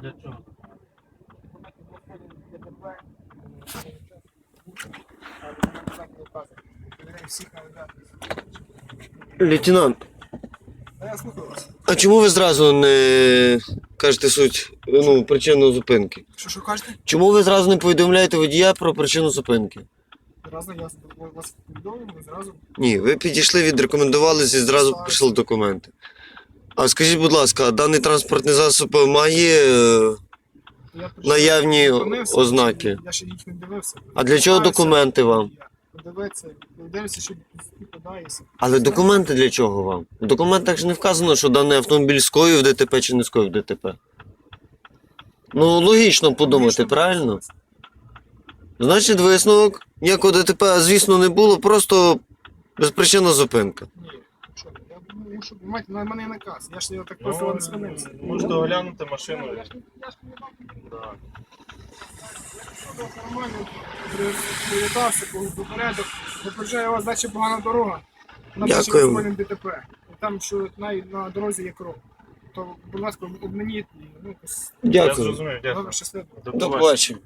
Для? Лейтенант. А чому ви зразу не кажете суть ну, причину зупинки? Що що кажете? Чому ви зразу не повідомляєте водія про причину зупинки? Зразу я вас повідомив, ви зразу. Ні, ви підійшли, відрекомендувалися і зразу прийшли документи. А скажіть, будь ласка, а даний транспортний засіб має. е, Я прийшов, Наявні зупинився, ознаки. Я ще їх не дивився. А для чого документи вам? Подивитися, дивився, що подається. Але документи для чого вам? В документах ж не вказано, що даний автомобіль скоїв ДТП чи не скоїв ДТП. Ну, логічно подумати, правильно? Значить, висновок ніякого ДТП, звісно, не було, просто безпричинна зупинка. Ні. Що, я ну, що, понимаєте, на мене наказ. Я ж так просто не спинився. Ну, Можете оглянути машину. Я ж не я бачу. Нормально, при- привітався, порядок. Попереджаю вас далі погана дорога. На Дякую. ДТП. І там, що на, на дорозі є кров. То, будь ласка, обманіть. Ну, якось Я Дякую. зрозумів, дякую. добре, щасливо. До побачення.